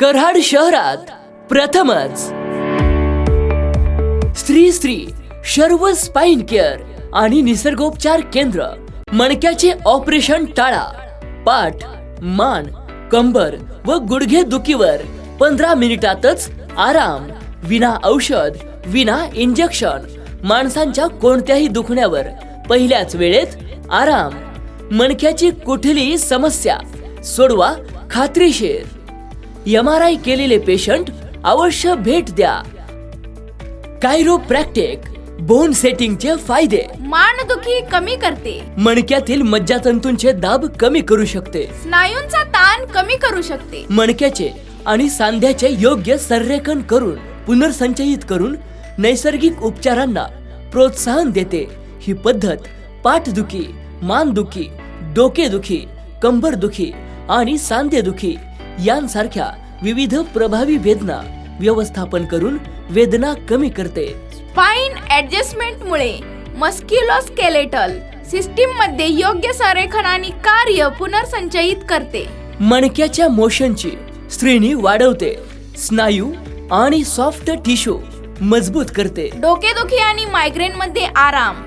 कराड शहरात प्रथमच. स्त्री स्त्री सर्व स्पाइन केअर आणि निसर्गोपचार केंद्र मणक्याचे ऑपरेशन टाळा. पाठ मान कंबर व गुडघे दुखीवर पंधरा मिनिटातच आराम विना औषध विना इंजेक्शन माणसांच्या कोणत्याही दुखण्यावर पहिल्याच वेळेत आराम. मणक्याची कुठलीही समस्या सोडवा खात्रीशीर. एम आर आय केलेले पेशंट अवश्य भेट द्या. कायरोप्रॅक्टिक बोन सेटिंगचे फायदे. मानदुखी कमी करते. मणक्यातील मज्जातंतूंचे दाब कमी करू शकते. स्नायूंचा ताण कमी करू शकते. मणक्याचे आणि सांध्याचे योग्य संरेखन करून पुनर्संचयित करून नैसर्गिक उपचारांना प्रोत्साहन देते. ही पद्धत पाठदुखी मानदुखी डोकेदुखी कंबरदुखी आणि सांधेदुखी यांसारख्या विविध प्रभावी वेदना व्यवस्थापन करून वेदना कमी करते. स्पाइन ऍडजस्टमेंट मुळे मस्क्युलोस्केलेटल सिस्टीममध्ये योग्य संरेखन आणि कार्य पुनर्संचयित करते. मणक्याच्या मोशनची स्त्रीनी वाढवते. स्नायू आणि सॉफ्ट टिश्यू मजबूत करते. डोकेदुखी आणि मायग्रेन मध्ये आराम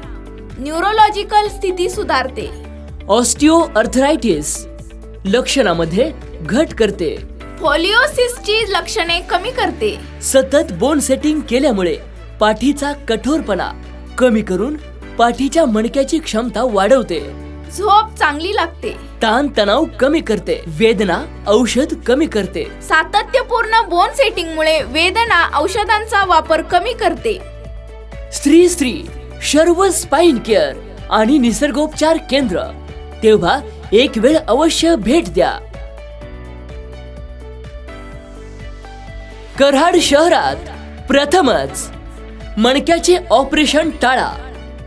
न्यूरोलॉजिकल स्थिती सुधारते. ऑस्टिओ अर्थरायटिस लक्षणामध्ये घट करते. फोलिओसिसची लक्षणे कमी करते. सतत बोन सेटिंग केल्यामुळे पाठीचा कठोरपणा कमी करून पाठीच्या मणक्याची क्षमता वाढवते. झोप चांगली लागते. ताण तणाव कमी करते. वेदना औषध कमी करते. सातत्यपूर्ण बोन सेटिंग मुळे वेदना औषधांचा वापर कमी करते. स्त्री स्त्री शर्व स्पाइन केअर आणि निसर्गोपचार केंद्र. तेव्हा एक वेळ अवश्य भेट द्या. कराड शहरात प्रथमच मणक्याचे ऑपरेशन टाळा.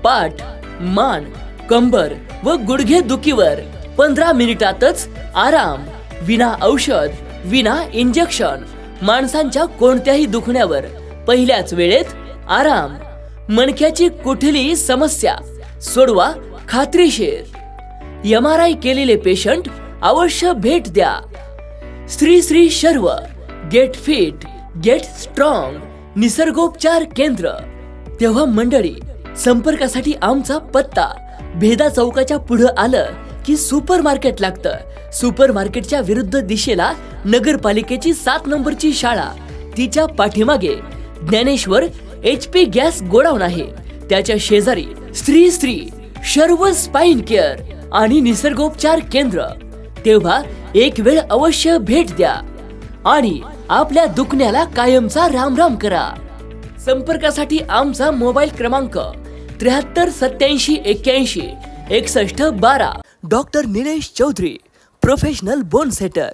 पाठ मान कंबर व गुडघे दुखीवर पंधरा मिनिटातच आराम विना औषध विना इंजेक्शन माणसांच्या कोणत्याही दुखण्यावर पहिल्याच वेळेत आराम. मणक्याची कुठलीही समस्या? सोडवा खात्रीशीर. एम आर आय केलेले पेशंट अवश्य भेट द्या. Shri Shri Sharv get fit get strong निसर्गोपचार केंद्र. तेव्हा मंडळी संपर्कासाठी आमचा पत्ता भेदा चौकाच्या पुढं आलं की सुपर मार्केट लागतं. सुपर मार्केटच्या विरुद्ध दिशेला नगरपालिकेची सात नंबरची शाळा. तिच्या पाठीमागे Dnyaneshwar H P gas godown आहे. त्याच्या शेजारी स्त्री स्त्री सर्व स्पाइन केअर आणि निसर्गोपचार केंद्र. तेव्हा एक वेळ अवश्य भेट द्या. आणि आपल्या दुखण्याला कायमचा रामराम करा. संपर्कासाठी आमचा मोबाईल क्रमांक त्र्याहत्तर सत्याऐंशी एक्क्याऐंशी एकसष्ट बारा. Doctor Nilesh Chaudhari professional bone setter